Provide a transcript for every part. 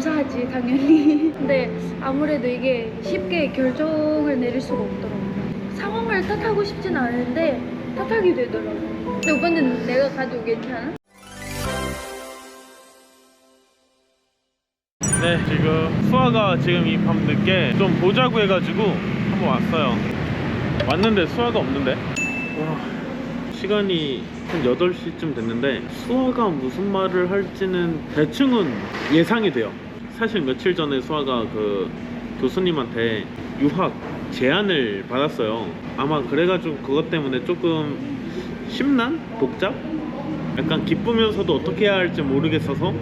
감사하지 당연히. 근데 아무래도 이게 쉽게 결정을 내릴 수가 없더라고 상황을 탓하고 싶진 않은데 탓하게 되더라고 근데 오빠는 내가 가도 괜찮아? 네 지금 수아가 지금 이 밤 늦게 좀 보자고 해가지고 한번 왔어요. 왔는데 수아가 없는데? 와 시간이 한 8시쯤 됐는데 수아가 무슨 말을 할지는 대충은 예상이 돼요 사실 며칠 전에 수아가 그 교수님한테 유학 제안을 받았어요 아마 그래가지고 그것 때문에 조금 심란? 복잡? 약간 기쁘면서도 어떻게 해야 할지 모르겠어서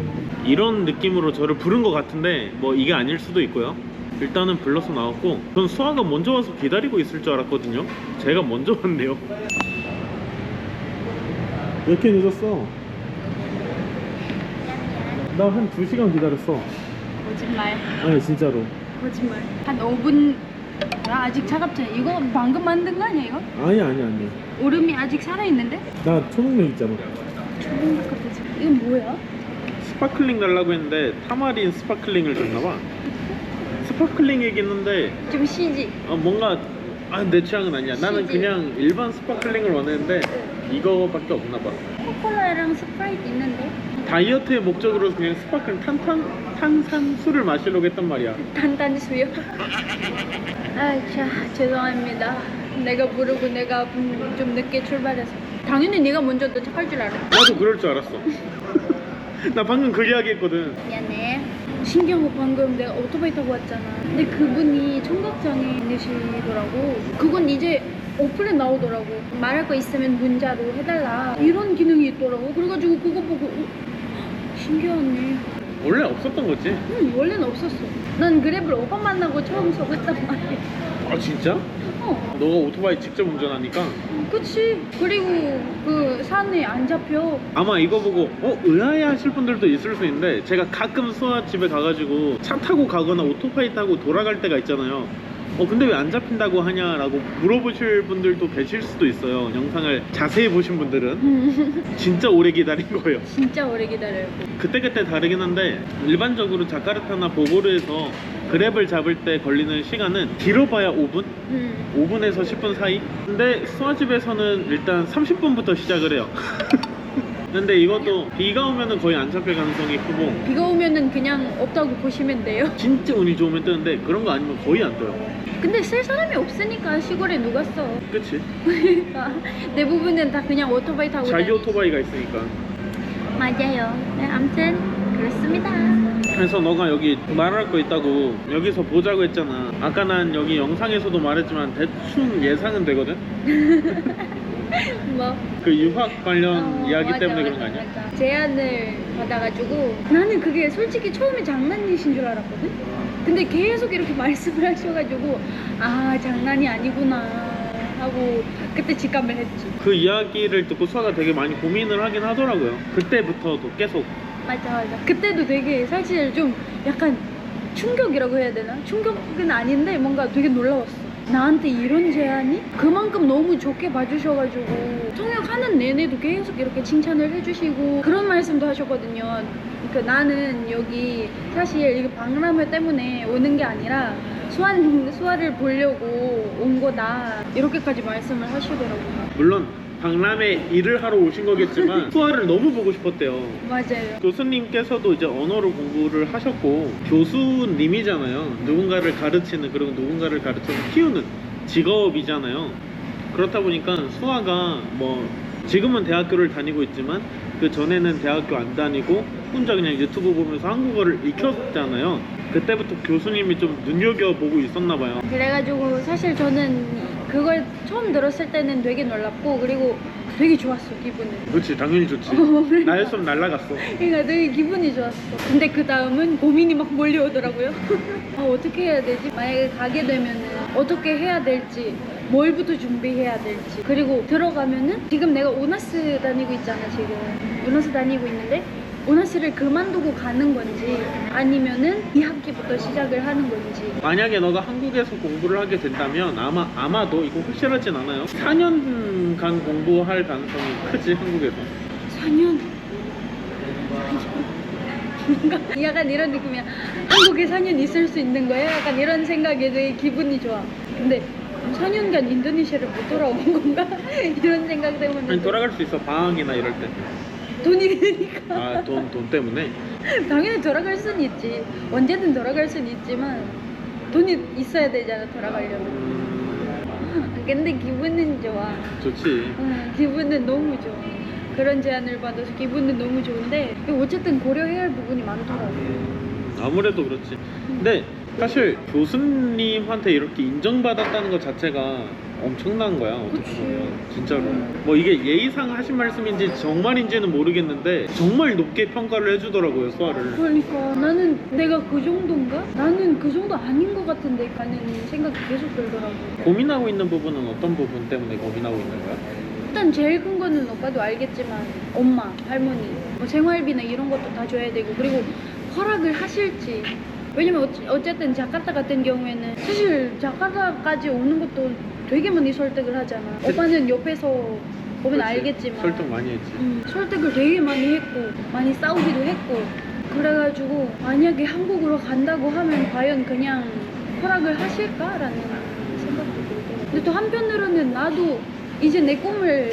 이런 느낌으로 저를 부른 것 같은데 뭐 이게 아닐 수도 있고요 일단은 불러서 나왔고 전 수아가 먼저 와서 기다리고 있을 줄 알았거든요 제가 먼저 왔네요 왜 이렇게 늦었어? 나 한 2시간 기다렸어 거짓말. 아니 진짜로. 거짓말. 한 5분 나 아직 차갑지? 않아 이거 방금 만든 거 아니야 이거? 아니 아니 아니. 얼음이 아직 살아 있는데? 나 초능력 있잖아. 초능력 같아지 이건 뭐야? 스파클링 달라고 했는데 타마린 스파클링을 줬나봐. 스파클링이긴 한데 좀 시지. 어, 뭔가 아, 내 취향은 아니야. 나는 시지. 그냥 일반 스파클링을 원했는데 이거밖에 없나 봐. 코콜라랑 스프라이트 있는데 다이어트의 목적으로 그냥 스파클링 탄탄 탄산수를 마시려고 했단 말이야. 단단수요 아자 죄송합니다 내가 부르고 내가 음, 좀 늦게 출발해서 당연히 네가 먼저 도착할 줄 알았어 나도 그럴 줄 알았어. 나 방금 그 이야기 했거든. 미안해 신기한 거 방금 내가 오토바이 타고 왔잖아. 근데 그분이 청각장애이시더라고. 그건 이제 어플에 나오더라고. 말할 거 있으면 문자로 해달라. 이런 기능이 있더라고. 그래가지고 그거 보고 어, 신기하네. 원래 없었던 거지. 응 원래는 없었어 난 그랩을 오빠 만나고 처음 써봤단 말이야. 아 진짜? 어. 너가 오토바이 직접 운전하니까? 그치. 그리고 그 산에 안 잡혀. 아마 이거 보고 어 의아해 하실 분들도 있을 수 있는데 제가 가끔 수아 집에 가가지고 차 타고 가거나 오토바이 타고 돌아갈 때가 있잖아요 어 근데 왜 안 잡힌다고 하냐라고 물어보실 분들도 계실 수도 있어요 영상을 자세히 보신 분들은 진짜 오래 기다린 거예요 진짜 오래 기다려요 그때그때 다르긴 한데 일반적으로 자카르타나 보고르에서 그랩을 잡을 때 걸리는 시간은 길어봐야 5분? 음. 5분에서 10분 사이? 근데 수아집에서는 일단 30분부터 시작을 해요 근데 이것도 비가 오면은 거의 안 잡힐 가능성이 크고 비가 오면은 그냥 없다고 보시면 돼요. 진짜 운이 좋으면 뜨는데 그런 거 아니면 거의 안 떠요. 근데 쓸 사람이 없으니까 시골에 누가 써? 그치? 그러니까 대부분은 다 그냥 오토바이 타고 자기 다니- 오토바이가 있으니까. 맞아요. 네, 아무튼 그렇습니다. 그래서 너가 여기 말할 거 있다고 여기서 보자고 했잖아. 아까 난 여기 영상에서도 말했지만 대충 예상은 되거든? 뭐 그 유학 관련 어, 이야기 맞아, 때문에 맞아, 그런 거 아니야? 맞아. 제안을 받아가지고 나는 그게 솔직히 처음에 장난이신 줄 알았거든? 근데 계속 이렇게 말씀을 하셔가지고 아 장난이 아니구나 하고 그때 직감을 했지 그 이야기를 듣고 수아가 되게 많이 고민을 하긴 하더라고요 그때부터도 계속 맞아 맞아 그때도 되게 사실 좀 약간 충격이라고 해야 되나? 충격은 아닌데 뭔가 되게 놀라웠어 나한테 이런 제안이? 그만큼 너무 좋게 봐주셔가지고 통역하는 내내도 계속 이렇게 칭찬을 해주시고 그런 말씀도 하셨거든요. 그 나는 여기 사실 이게 박람회 때문에 오는 게 아니라 수완, 수아를 보려고 온 거다. 이렇게까지 말씀을 하시더라고요. 물론 박람회 일을 하러 오신 거겠지만 수아를 너무 보고 싶었대요 맞아요 교수님께서도 이제 언어를 공부를 하셨고 교수님이잖아요. 누군가를 가르치는 그리고 누군가를 가르쳐서 키우는 직업이잖아요. 그렇다 보니까 수아가 뭐 지금은 대학교를 다니고 있지만 그 전에는 대학교 안 다니고 혼자 그냥 유튜브 보면서 한국어를 익혔잖아요. 그때부터 교수님이 좀 눈여겨보고 있었나 봐요. 그래가지고 사실 저는 그걸 처음 들었을 때는 되게 놀랍고 그리고 되게 좋았어 기분은 그렇지 당연히 좋지. 나였으면 날라갔어. 그러니까 되게 기분이 좋았어 근데 그 다음은 고민이 막 몰려오더라고요 아, 어떻게 해야 되지? 만약에 가게 되면은 어떻게 해야 될지 뭘부터 준비해야 될지 그리고 들어가면은 지금 내가 오나스 다니고 있잖아 지금 오나스 다니고 있는데 오나스를 그만두고 가는 건지 아니면은 2학기부터 시작을 하는 건지 만약에 너가 한국에서 공부를 하게 된다면 아마 아마도 이거 확실하진 않아요. 4년간 공부할 가능성이 크지 한국에서. 4년 뭔가 약간 이런 느낌이야 한국에 4년 있을 수 있는 거야? 약간 이런 생각에 되게 기분이 좋아 근데 4년간 인도네시아를 못 돌아온 건가? 이런 생각 때문에 아니 돌아갈 수 있어 방학이나 이럴 때. 돈이 드니까 아 돈 돈 때문에. 당연히 돌아갈 수는 있지 언제든 돌아갈 수는 있지만 돈이 있어야 되잖아 돌아가려면 음, 근데 기분은 좋아 좋지. 응, 기분은 너무 좋아 그런 제안을 받아서 기분은 너무 좋은데 어쨌든 고려해야 할 부분이 많더라고 아무래도 그렇지. 근데 사실 교수님한테 이렇게 인정받았다는 것 자체가 엄청난 거야. 어떻게. 보면 진짜로. 뭐 이게 예의상 하신 말씀인지 정말인지는 모르겠는데 정말 높게 평가를 해주더라고요 수아를. 그러니까 나는 내가 그 정도인가? 나는 그 정도 아닌 것 같은데 하는 생각이 계속 들더라고 고민하고 있는 부분은 어떤 부분 때문에 고민하고 있는 거야? 일단 제일 큰 거는 오빠도 알겠지만 엄마, 할머니, 뭐 생활비나 이런 것도 다 줘야 되고 그리고 허락을 하실지 왜냐면 어쨌든 자카르타 같은 경우에는 사실 자카르타까지 오는 것도 되게 많이 설득을 하잖아 그- 오빠는 옆에서 보면 그렇지. 알겠지만 설득 많이 했지. 음, 설득을 되게 많이 했고 많이 싸우기도 했고 그래가지고 만약에 한국으로 간다고 하면 과연 그냥 허락을 하실까라는 생각도 들고 근데 또 한편으로는 나도 이제 내 꿈을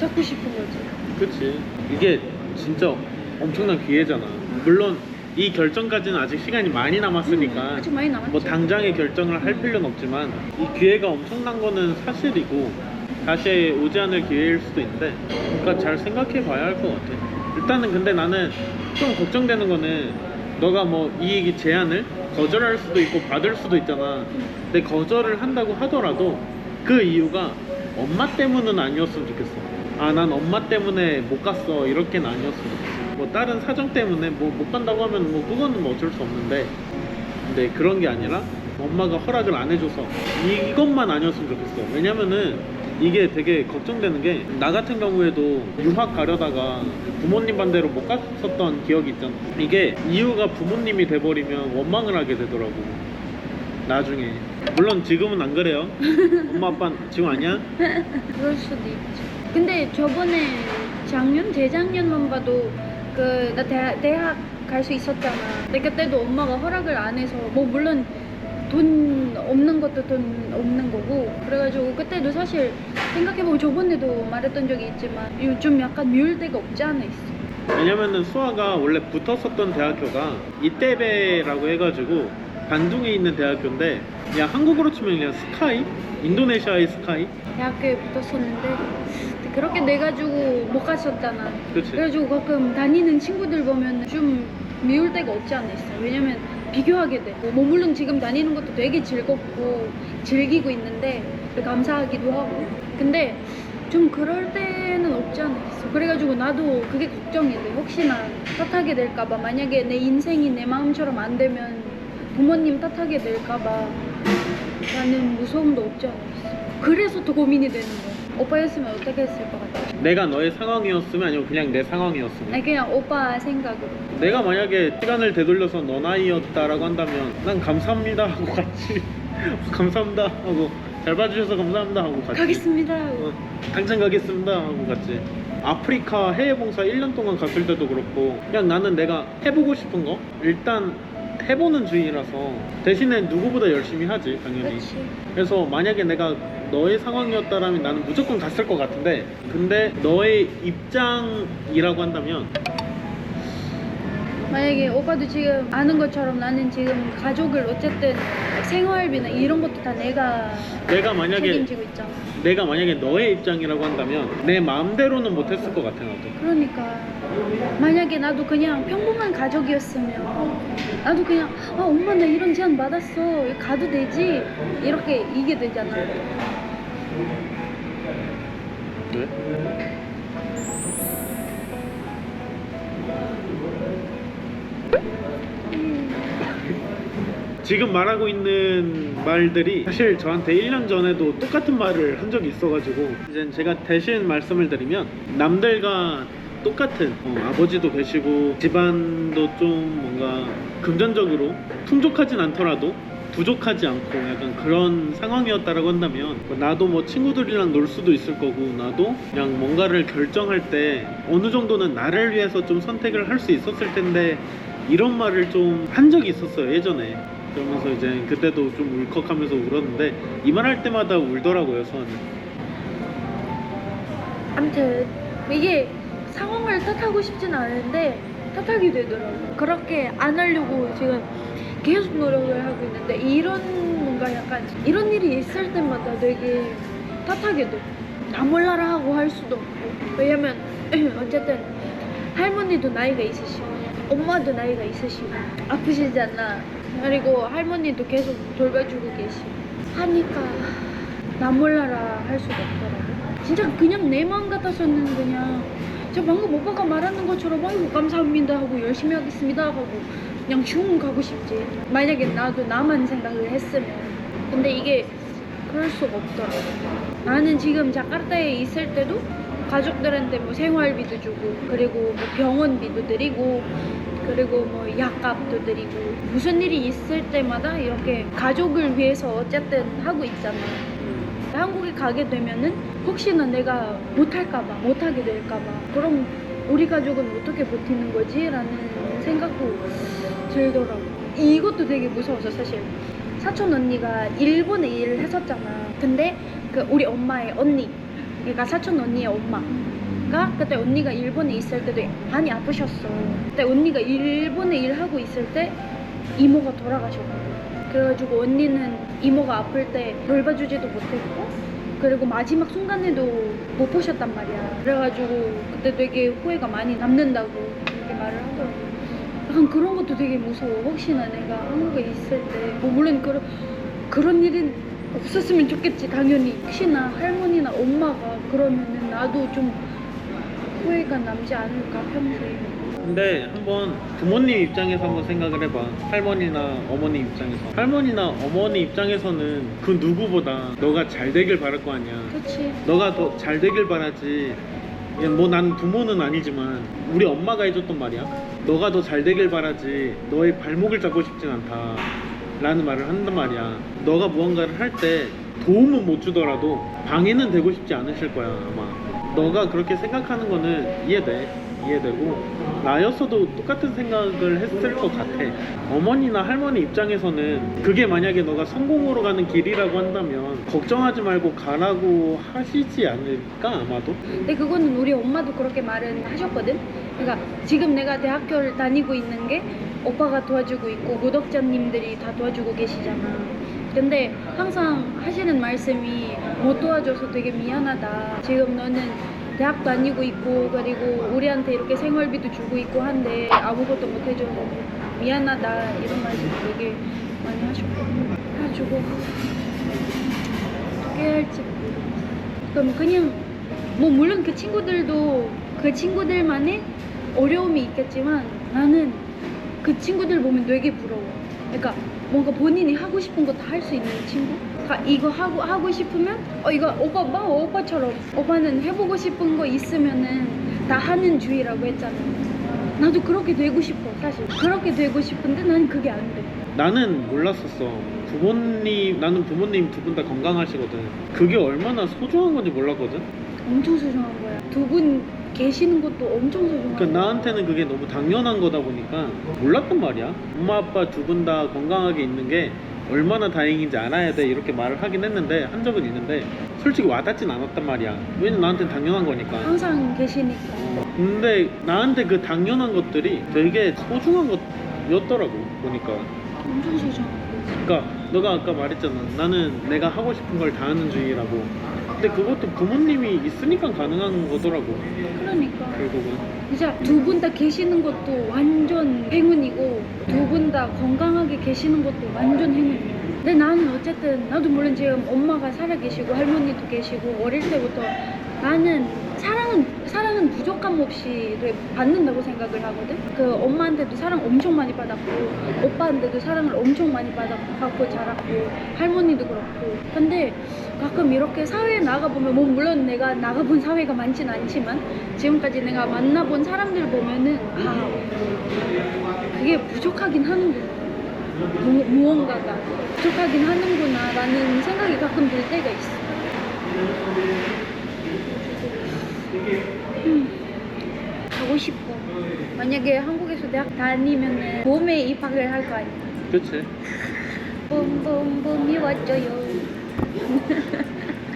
잡고 싶은 거지 그치. 이게 진짜 엄청난 기회잖아. 물론 이 결정까지는 아직 시간이 많이 남았으니까 아직 많이 남았지 뭐 당장의 결정을 할 필요는 없지만 이 기회가 엄청난 거는 사실이고 다시 오지 않을 기회일 수도 있는데 그러니까 잘 생각해 봐야 할 것 같아. 일단은 근데 나는 좀 걱정되는 거는 너가 뭐이 제안을 거절할 수도 있고 받을 수도 있잖아. 근데 거절을 한다고 하더라도 그 이유가 엄마 때문은 아니었으면 좋겠어. 아 난 엄마 때문에 못 갔어. 이렇게는 아니었으면 좋겠어 뭐 다른 사정 때문에 뭐 못 간다고 하면 뭐 그거는 뭐 어쩔 수 없는데 근데 그런 게 아니라 엄마가 허락을 안 해줘서 이- 이것만 아니었으면 좋겠어. 왜냐면은 이게 되게 걱정되는 게 나 같은 경우에도 유학 가려다가 부모님 반대로 못 갔었던 기억이 있잖아. 이게 이유가 부모님이 돼버리면 원망을 하게 되더라고. 나중에. 물론 지금은 안 그래요. 엄마 아빠 지금 아니야? 그럴 수도 있지 근데 저번에 작년 재작년만 봐도 그 나 대학, 대학 갈 수 있었잖아 근데 그때도 엄마가 허락을 안 해서 뭐 물론 돈 없는 것도 돈 없는 거고 그래가지고 그때도 사실 생각해보면 저번에도 말했던 적이 있지만 요즘 약간 미울 데가 없지 않아 있어 왜냐면은 수아가 원래 붙었었던 대학교가 이떼베라고 해가지고 반둥에 있는 대학교인데 그냥 한국으로 치면 그냥 스카이? 인도네시아의 스카이? 대학교에 붙었었는데 그렇게 돼가지고 못 갔었잖아 그치? 그래가지고 가끔 다니는 친구들 보면 좀 미울 데가 없지 않아 있어. 왜냐면 비교하게 되고, 뭐 물론 지금 다니는 것도 되게 즐겁고 즐기고 있는데 감사하기도 하고. 근데 좀 그럴 때는 없지 않아 있어. 그래가지고 나도 그게 걱정이 돼. 혹시나 탓하게 될까봐 만약에 내 인생이 내 마음처럼 안 되면 부모님 탓하게 될까봐 라는 무서움도 없지 않아 있어. 그래서 더 고민이 되는 거야. 오빠였으면 어떻게 했을 것 같아? 내가 너의 상황이었으면 아니면 그냥 내 상황이었으면 아니 그냥 오빠 생각으로. 내가 만약에 시간을 되돌려서 너 나이였다라고 한다면 난 감사합니다 하고 같이 감사합니다 하고 잘 봐주셔서 감사합니다 하고 같이 가겠습니다. 어, 당장 가겠습니다 하고 같이 아프리카 해외 봉사 1년 동안 갔을 때도 그렇고 그냥 나는 내가 해보고 싶은 거 일단 해보는 주의라서 대신에 누구보다 열심히 하지 당연히 그렇지. 그래서 만약에 내가 너의 상황이었다라면 나는 무조건 갔을 것 같은데 근데 너의 입장이라고 한다면 만약에 오빠도 지금 아는 것처럼 나는 지금 가족을 어쨌든 생활비나 이런 것도 다 내가 내가 만약에 책임지고 있잖아. 내가 만약에 너의 입장이라고 한다면 내 마음대로는 못했을 것 같아 나도 그러니까 만약에 나도 그냥 평범한 가족이었으면 나도 그냥 아 엄마 나 이런 제안 받았어 가도 되지 이렇게 이게 되잖아. 왜? 지금 말하고 있는 말들이 사실 저한테 1년 전에도 똑같은 말을 한 적이 있어가지고 이제 제가 대신 말씀을 드리면 남들과 똑같은 어, 아버지도 계시고 집안도 좀 뭔가 금전적으로 풍족하진 않더라도 부족하지 않고 약간 그런 상황이었다라고 한다면 뭐 나도 뭐 친구들이랑 놀 수도 있을 거고 나도 그냥 뭔가를 결정할 때 어느 정도는 나를 위해서 좀 선택을 할 수 있었을 텐데 이런 말을 좀 한 적이 있었어요 예전에 그러면서 이제 그때도 좀 울컥하면서 울었는데 이말할 때마다 울더라고요 수아는 아무튼 이게 상황을 탓하고 싶진 않은데 탓하게 되더라고요. 그렇게 안 하려고 지금 계속 노력을 하고 있는데 이런 뭔가 약간 이런 일이 있을 때마다 되게 탓하게 돼. 나 몰라라 하고 할 수도 없고 왜냐면 어쨌든 할머니도 나이가 있으시고 엄마도 나이가 있으시고 아프시잖아. 그리고 할머니도 계속 돌봐주고 계시고 하니까 나 몰라라 할 수가 없더라고. 진짜 그냥 내 마음 같아서는 그냥 저 방금 오빠가 말하는 것처럼 아이고 감사합니다 하고 열심히 하겠습니다 하고 그냥 슝 가고 싶지. 만약에 나도 나만 생각을 했으면. 근데 이게 그럴 수가 없더라고. 나는 지금 자카르타에 있을 때도 가족들한테 뭐 생활비도 주고 그리고 뭐 병원비도 드리고 그리고 뭐 약값도 드리고 무슨 일이 있을 때마다 이렇게 가족을 위해서 어쨌든 하고 있잖아. 한국에 가게 되면은 혹시나 내가 못할까봐 못하게 될까봐 그럼 우리 가족은 어떻게 버티는 거지라는 생각도 들더라고 이것도 되게 무서웠어 사실 사촌 언니가 일본에 일을 했었잖아. 근데 그 우리 엄마의 언니 그러니까 사촌 언니의 엄마가 그때 언니가 일본에 있을 때도 많이 아프셨어. 그때 언니가 일본에 일하고 있을 때 이모가 돌아가셨거든 그래가지고 언니는 이모가 아플 때 돌봐주지도 못했고 그리고 마지막 순간에도 못 보셨단 말이야. 그래가지고 그때 되게 후회가 많이 남는다고 그렇게 말을 하더라고. 약간 그런 것도 되게 무서워. 혹시나 내가 한국에 있을 때 뭐 물론 그런 그런 일은 없었으면 좋겠지. 당연히 혹시나 할머니나 엄마가 그러면은 나도 좀 후회가 남지 않을까 평생 근데 한번 부모님 입장에서 한번 생각을 해봐. 할머니나 어머니 입장에서. 할머니나 어머니 입장에서는 그 누구보다 너가 잘 되길 바랄 거 아니야. 그렇지 너가 더 잘 되길 바라지. 뭐 난 부모는 아니지만 우리 엄마가 해줬던 말이야. 너가 더 잘 되길 바라지. 너의 발목을 잡고 싶진 않다 라는 말을 한단 말이야. 너가 무언가를 할 때 도움은 못 주더라도 방해는 되고 싶지 않으실 거야 아마. 너가 그렇게 생각하는 거는 이해돼. 이해되고. 나였어도 똑같은 생각을 했을 것 같아. 어머니나 할머니 입장에서는 그게 만약에 너가 성공으로 가는 길이라고 한다면 걱정하지 말고 가라고 하시지 않을까 아마도? 근데 그거는 우리 엄마도 그렇게 말은 하셨거든. 그러니까 지금 내가 대학교를 다니고 있는 게 오빠가 도와주고 있고 구독자님들이 다 도와주고 계시잖아. 근데 항상 하시는 말씀이 못 도와줘서 되게 미안하다. 지금 너는 대학 다니고 있고 그리고 우리한테 이렇게 생활비도 주고 있고 한데 아무것도 못 해줘서 미안하다 이런 말씀 되게 많이 하셨거든. 그래가지고 어떻게 할지 모르겠어. 그럼 그냥 뭐 물론 그 친구들도 그 친구들만의 어려움이 있겠지만 나는 그 친구들 보면 되게 부러워. 그러니까 뭔가 본인이 하고 싶은 거 다 할 수 있는 친구. 그러니까 이거 하고 하고 싶으면 어 이거 오빠 봐 오빠처럼 오빠는 해보고 싶은 거 있으면은 다 하는 주의라고 했잖아. 나도 그렇게 되고 싶어 사실. 그렇게 되고 싶은데 난 그게 안 돼. 나는 몰랐었어 부모님 나는 부모님 두 분 다 건강하시거든 그게 얼마나 소중한 건지 몰랐거든 엄청 소중한 거야. 두 분 계시는 것도 엄청 거야. 그러니까 나한테는 그게 너무 당연한 거다 보니까 몰랐단 말이야. 엄마 아빠 두 분 다 건강하게 있는 게 얼마나 다행인지 알아야 돼 이렇게 말을 하긴 했는데 한 적은 있는데 솔직히 와닿진 않았단 말이야. 왜냐면 나한테는 당연한 거니까. 항상 계시니까. 어, 근데 나한테 그 당연한 것들이 되게 소중한 것이었더라고 보니까. 엄청 소중한 거야. 그러니까 너가 아까 말했잖아. 나는 내가 하고 싶은 걸 다 하는 주의라고. 근데 그것도 부모님이 있으니까 가능한 거더라고. 그러니까. 결국은. 진짜 두분 다 계시는 것도 완전 행운이고 두 분 다 건강하게 계시는 것도 완전 행운이야. 근데 나는 어쨌든 나도 물론 지금 엄마가 살아 계시고 할머니도 계시고 어릴 때부터 나는 사랑은 사랑은 부족함 없이 받는다고 생각을 하거든. 그 엄마한테도 사랑 엄청 많이 받았고 오빠한테도 사랑을 엄청 많이 받았, 받고 자랐고 할머니도 그렇고. 근데 가끔 이렇게 사회에 나가 보면 뭐 물론 내가 나가본 사회가 많진 않지만 지금까지 내가 만나본 사람들 보면은 아 그게 부족하긴 하는구나 무, 무언가가 부족하긴 하는구나 라는 생각이 가끔 들 때가 있어 음, 가고 싶어. 만약에 한국에서 대학 다니면은 봄에 입학을 할 거 아니야. 그치 봄봄봄이 왔죠요.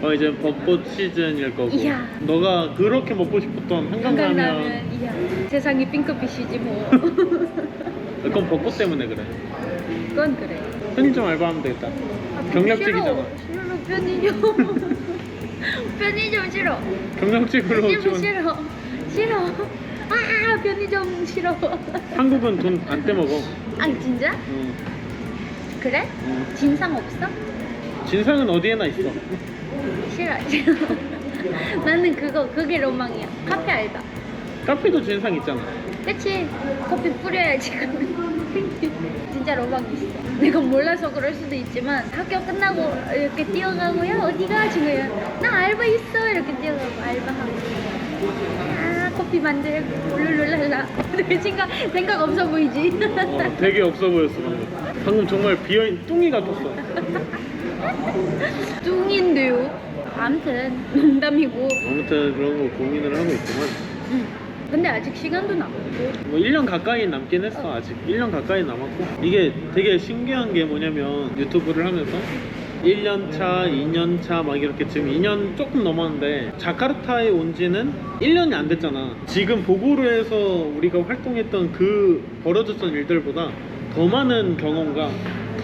어 이제 벚꽃 시즌일 거고 이야. 너가 그렇게 먹고 싶었던 한강라면 한강라면 이야 세상이 핑크빛이지 뭐. 그건 벚꽃 때문에 그래 그건 그래. 편의점 알바하면 되겠다 아, 경력직이잖아. 싫어 편의점. 편의점 싫어. 경력직으로 편의점 좀 싫어. 싫어. 아 편의점 싫어. 한국은 돈 안 떼먹어 아 진짜? 응. 그래? 응. 진상 없어? 진상은 어디에나 있어 싫어 싫어. 나는 그거 그게 로망이야. 카페 알바. 카페도 진상 있잖아 그치? 커피 뿌려야지 그러면. 진짜 로망 있어. 내가 몰라서 그럴 수도 있지만 학교 끝나고 이렇게 뛰어가고요. 어디 가지 거야? 나 알바 있어. 이렇게 뛰어가고 알바하고. 아 커피 만들고 룰루랄라. 되게 생각 생각 없어 보이지? 어, 되게 없어 보였어 방금 방금 정말 비어있는 뚱이 같았어 뚱인데요. 아무튼 농담이고. 아무튼 그런 거 고민을 하고 있지만 응. 근데 아직 시간도 남고. 뭐 1년 가까이 남긴 했어 아직. 1년 가까이 남았고. 이게 되게 신기한 게 뭐냐면 유튜브를 하면서 1년 차, 2년 차 막 이렇게 지금 2년 조금 넘었는데 자카르타에 온 지는 1년이 안 됐잖아. 지금 보고르에서 우리가 활동했던 그 벌어졌던 일들보다 더 많은 경험과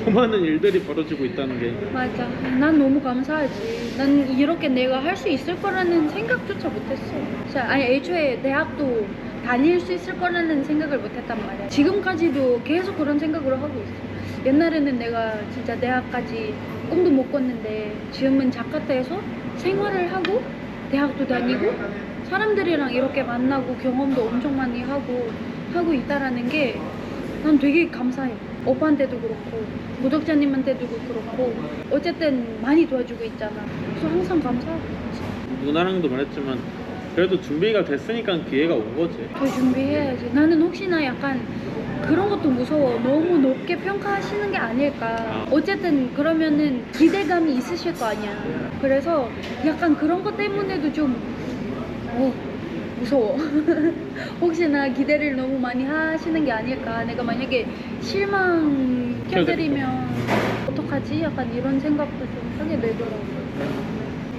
더 많은 일들이 벌어지고 있다는 게 맞아. 난 너무 감사하지. 난 이렇게 내가 할 수 있을 거라는 생각조차 못했어. 자, 아니 애초에 대학도 다닐 수 있을 거라는 생각을 못했단 말이야. 지금까지도 계속 그런 생각으로 하고 있어. 옛날에는 내가 진짜 대학까지 꿈도 못 꿨는데 지금은 자카르타에서 생활을 하고 대학도 다니고 사람들이랑 이렇게 만나고 경험도 엄청 많이 하고 하고 있다라는 게 난 되게 감사해. 오빠한테도 그렇고 구독자님한테도 그렇고 어쨌든 많이 도와주고 있잖아. 그래서 항상 감사하고 있지. 누나랑도 말했지만 그래도 준비가 됐으니까 기회가 온 거지 더 준비해야지. 나는 혹시나 약간 그런 것도 무서워. 너무 높게 평가하시는 게 아닐까. 어쨌든 그러면은 기대감이 있으실 거 아니야. 그래서 약간 그런 것 때문에도 좀 어, 무서워. 혹시나 기대를 너무 많이 하시는 게 아닐까. 내가 만약에 실망 켜드리면 어떡하지? 약간 이런 생각도 좀 하게 되더라고.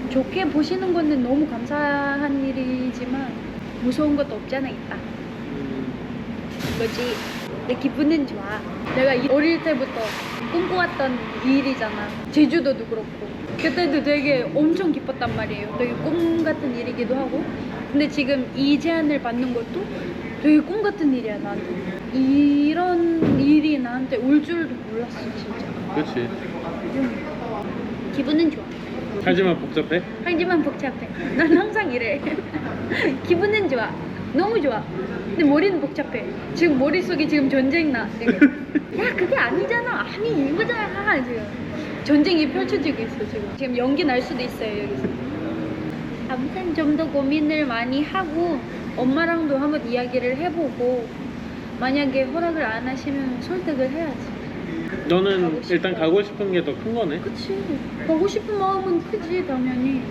좋게 보시는 거는 너무 감사한 일이지만 무서운 것도 없잖아 있다. 음, 뭐지? 내 기분은 좋아. 내가 이- 어릴 때부터 꿈꿔왔던 일이잖아. 제주도도 그렇고. 그때도 되게 엄청 기뻤단 말이에요. 되게 꿈 같은 일이기도 하고. 근데 지금 이 제안을 받는 것도 되게 꿈 같은 일이야, 나한테. 이런 일이 나한테 올 줄도 몰랐어, 진짜. 그렇지 좀 기분은 좋아. 하지만 복잡해? 하지만 복잡해. 난 항상 이래. 기분은 좋아. 너무 좋아. 근데 머리는 복잡해. 지금 머릿속에 지금 전쟁 나. 지금. 야, 그게 아니잖아. 아니, 이거잖아. 지금. 전쟁이 펼쳐지고 있어, 지금. 지금 연기 날 수도 있어요, 여기서. 아무튼 좀 더 고민을 많이 하고, 엄마랑도 한번 이야기를 해보고, 만약에 허락을 안 하시면 설득을 해야지. 너는 가고 싶어. 일단 가고 싶은 게 더 큰 거네 그치. 가고 싶은 마음은 크지, 당연히.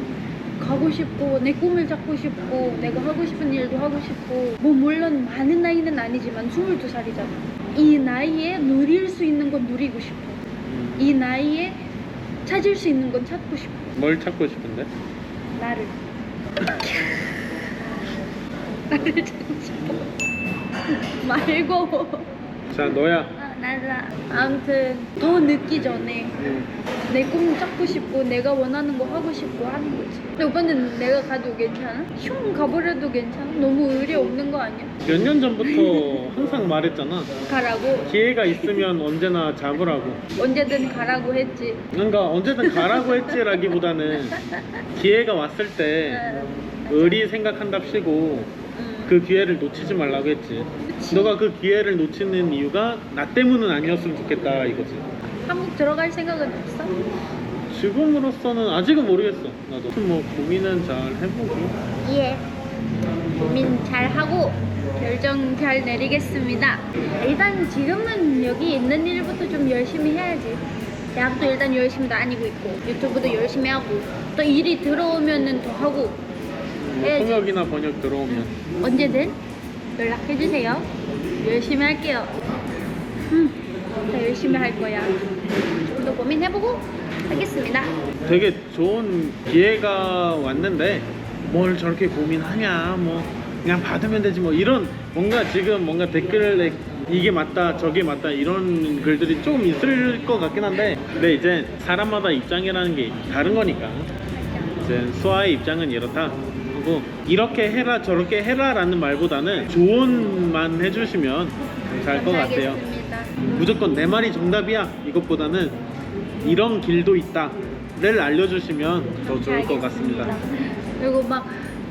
가고 싶고, 내 꿈을 잡고 싶고, 내가 하고 싶은 일도 하고 싶고, 뭐, 물론 많은 나이는 아니지만 22살이잖아. 이 나이에 누릴 수 있는 건 누리고 싶어. 음, 이 나이에 찾을 수 있는 건 찾고 싶어. 뭘 찾고 싶은데? 나를. 나를 찾고 싶어. 말고. 자 너야 아, 나라. 아무튼, 더 늦기 전에. 음, 내꿈 찾고 싶고 내가 원하는 거 하고 싶고 하는 거지. 근데 오빠는 내가 가도 괜찮아? 슝 가버려도 괜찮아? 너무 의리 없는 거 아니야? 몇 년 전부터 항상 말했잖아 가라고 기회가 있으면 언제나 잡으라고 언제든 가라고 했지. 그러니까 언제든 가라고 했지라기보다는 기회가 왔을 때 의리 생각한답시고 음. 그 기회를 놓치지 말라고 했지. 너가 그 기회를 놓치는 이유가 나 때문은 아니었으면 좋겠다 이거지 한국 들어갈 생각은 없어? 지금으로서는 아직은 모르겠어 나도 뭐 고민은 잘 해보고 예. 고민 잘 하고 결정 잘 내리겠습니다. 일단 지금은 여기 있는 일부터 좀 열심히 해야지. 대학도 일단 열심히 다니고 있고 유튜브도 열심히 하고 또 일이 들어오면은 더 하고 뭐 해야지. 통역이나 번역 들어오면 언제든 연락해 주세요. 열심히 할게요. 음, 더 열심히 할 거야. 좀 더 고민해보고 하겠습니다. 되게 좋은 기회가 왔는데 뭘 저렇게 고민하냐 뭐 그냥 받으면 되지 뭐 이런 뭔가 지금 뭔가 댓글에 이게 맞다 저게 맞다 이런 글들이 조금 있을 것 같긴 한데 근데 이제 사람마다 입장이라는 게 다른 거니까 이제 수아의 입장은 이렇다 그리고 이렇게 해라 저렇게 해라 라는 말보다는 조언만 해주시면 감사할 것 같아요. 무조건 내 말이 정답이야 이것보다는 이런 길도 있다를 알려주시면 더 좋을 것 같습니다. 그리고 막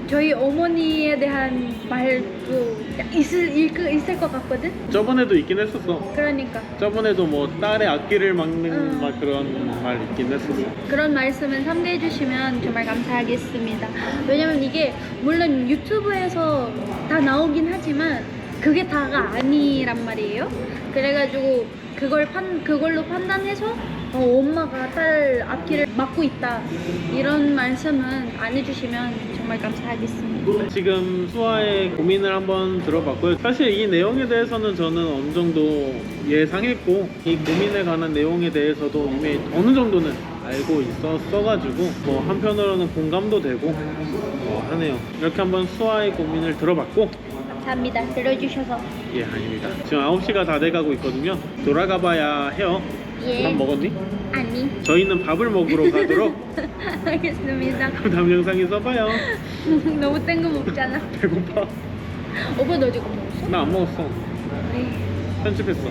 저희 어머니에 대한 말도 있을, 있- 있을 것 같거든? 저번에도 있긴 했었어. 그러니까 저번에도 뭐 딸의 앞길을 막는 응. 막 그런 말 있긴 했었어. 그런 말씀은 삼가해 주시면 정말 감사하겠습니다. 왜냐면 이게 물론 유튜브에서 다 나오긴 하지만 그게 다가 아니란 말이에요. 그래가지고 그걸 판 그걸로 판단해서 어, 엄마가 딸 앞길을 막고 있다 이런 말씀은 안 해주시면 정말 감사하겠습니다. 지금 수아의 고민을 한번 들어봤고요. 사실 이 내용에 대해서는 저는 어느 정도 예상했고 이 고민에 관한 내용에 대해서도 이미 어느 정도는 알고 있었어가지고 뭐 한편으로는 공감도 되고 어, 하네요. 이렇게 한번 수아의 고민을 들어봤고 감사합니다. 들어주셔서 예 아닙니다. 지금 9시가 다 돼가고 있거든요. 돌아가 봐야 해요. 예 밥 먹었니? 아니 저희는 밥을 먹으러 가도록 알겠습니다. 다음 영상에서 봐요. 너무 뜬금없잖아. 배고파. 오빠 너 지금 먹었어? 나 안 먹었어. 네. 편집했어.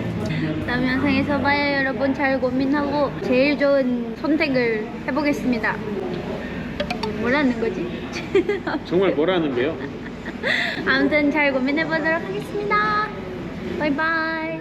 다음 영상에서 봐요 여러분 잘 고민하고 제일 좋은 선택을 해보겠습니다 뭐라는 거지? 정말 뭐라는 게요? 아무튼 잘 고민해보도록 하겠습니다 바이바이